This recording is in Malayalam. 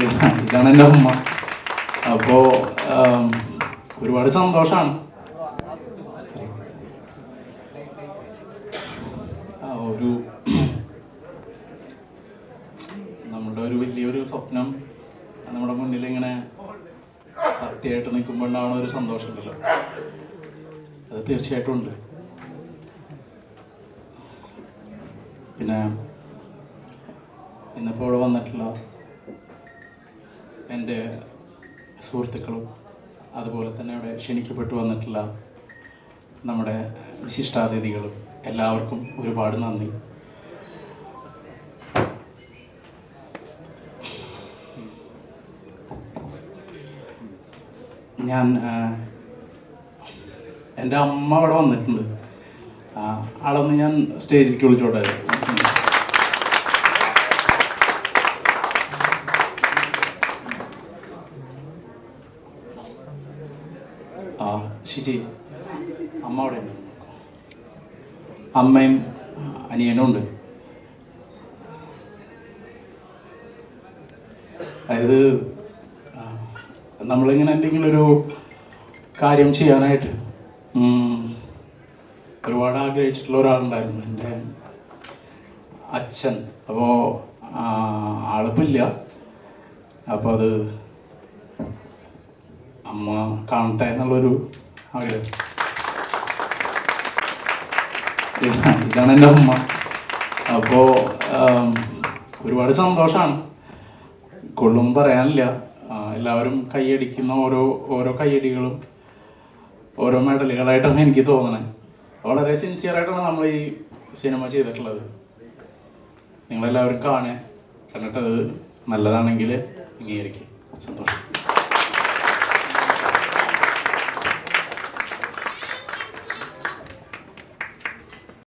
ഇതാണ് എന്റെ അമ്മ അപ്പോ ഒരുപാട് സന്തോഷമാണ് ഒരു നമ്മുടെ ഒരു വലിയൊരു സ്വപ്നം നമ്മുടെ മുന്നിൽ ഇങ്ങനെ സത്യമായിട്ട് നിൽക്കുമ്പോൾ ഉണ്ടാവുന്ന ഒരു സന്തോഷമുണ്ടല്ലോ അത് തീർച്ചയായിട്ടും ഉണ്ട്. പിന്നെ ഇന്നിപ്പോൾ ഇവിടെ വന്നിട്ടുള്ള എന്റെ സുഹൃത്തുക്കളും അതുപോലെ തന്നെ അവിടെ ക്ഷണിക്കപ്പെട്ടു വന്നിട്ടുള്ള നമ്മുടെ വിശിഷ്ടാതിഥികളും എല്ലാവർക്കും ഒരുപാട് നന്ദി. ഞാൻ എന്റെ അമ്മ അവിടെ വന്നിട്ടുണ്ട്. ആളൊന്ന് ഞാൻ സ്റ്റേജിലേക്ക് വിളിച്ചോട്ടെ? ആ ഷിജി അമ്മ അവിടെ അമ്മയും അനിയനും ഉണ്ട്. അതായത് നമ്മളിങ്ങനെ എന്തെങ്കിലും ഒരു കാര്യം ചെയ്യാനായിട്ട് ഒരുപാട് ആഗ്രഹിച്ചിട്ടുള്ള ഒരാളുണ്ടായിരുന്നു. എന്റെ അച്ഛൻ. അപ്പോൾ ആളിപ്പില്ല അപ്പോൾ അത് അമ്മ കാണട്ടെ എന്നുള്ളൊരു ആഗ്രഹം. ഇതാണ് എന്റെ അമ്മ. അപ്പോൾ ഒരുപാട് സന്തോഷമാണ് കൊള്ളും പറയാനില്ല. എല്ലാവരും കൈയടിക്കുന്ന ഓരോ ഓരോ കൈയടികളും ഓരോ മെഡലുകളായിട്ടാണ് എനിക്ക് തോന്നണേ. വളരെ സിൻസിയറായിട്ടാണ് നമ്മൾ ഈ സിനിമ ചെയ്തിട്ടുള്ളത്. നിങ്ങളെല്ലാവരും കാണുക. കണ്ടിട്ട് നല്ലതാണെങ്കിൽ അംഗീകരിക്കും സന്തോഷം.